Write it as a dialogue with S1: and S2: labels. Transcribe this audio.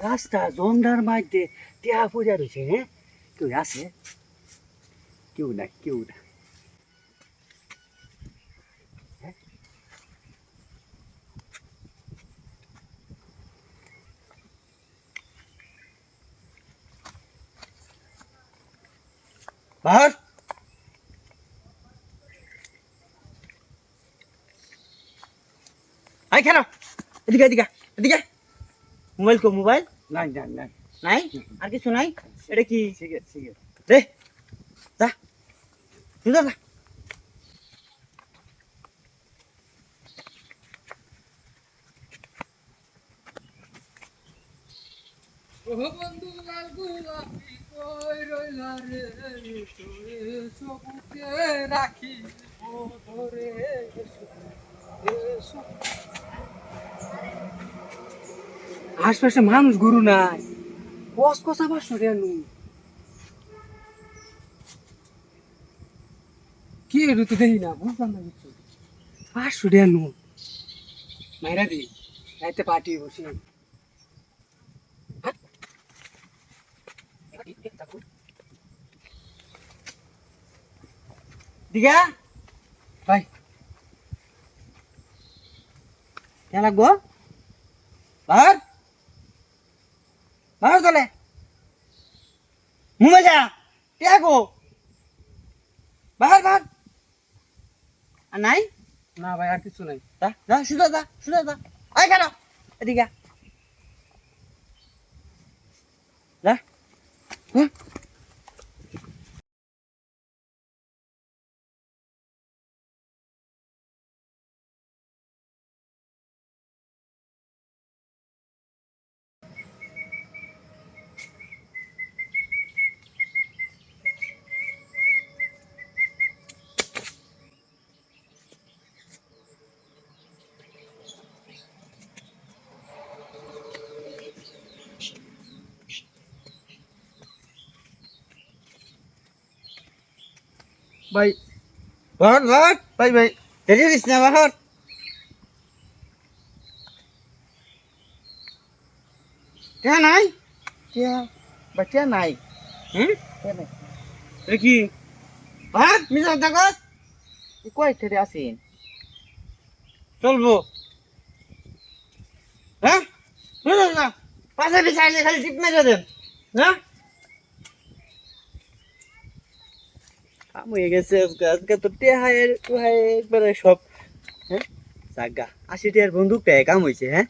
S1: রাস্তা জন্ডার মাঝে টিয়া পূজা রয়েছে হ্যাঁ কেউ আছে? কেউ না কেউ না। হ্যাঁ?
S2: আই কেন এদিকে এদিকে এদিকে। মোবাইল কো মোবাইল?
S1: নাই নাই নাই।
S2: নাই? আর কিছু নাই? এটা কি?
S1: সিগারেট সিগারেট
S2: রে যা। তুই যা।
S3: বন্ধু লাল গোলাপি কই রইলা রে? তোরে রাখি। ধরে
S1: আশপাশে মানুষ গুরু নাই। কস কষা পাঁচশো রেনু
S3: কি এর তো না, বুঝলাম না কিছু।
S1: পাঁচশো রেনু মাইরা দি, রাইতে পার্টি বসে
S2: দিঘা?
S1: ভাই।
S2: কেন লাগবো? বাহার? বাহার তাহলে মোবাইল যা। কে গো? বাহার বাহার আর নাই?
S3: না ভাই আর কিছু নাই।
S2: তা না শুধু দা শুধু দা আয় কেন? এদিকে। যা। হ্যাঁ?
S3: ভাই
S2: বাহার বাহার ভাই ভাই দেরি করিস না বাহার কে নাই কে বাচ্চা নাই হুম কে নাই এ কি বাহার মিজা দেখস কয় ঠেরে আসেন চলবো হ্যাঁ না পাশে বিছাইলে খালি টিপ মেরে দেন হ্যাঁ হয়ে গেছে আজকে আজকে তো টুহায় একবারে সব হ্যাঁ? জাগা। আশি টিয়ার বন্দুকটা কাম হয়েছে হ্যাঁ?